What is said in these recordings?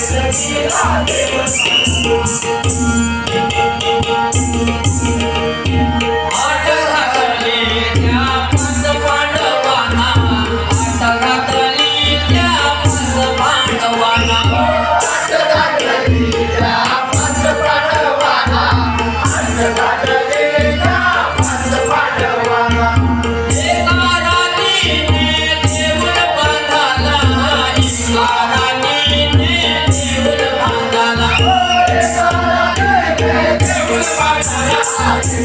Thank you.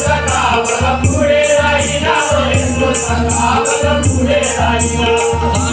సకావలం పుడే రాయినా సకావలం పుడే రాయినా.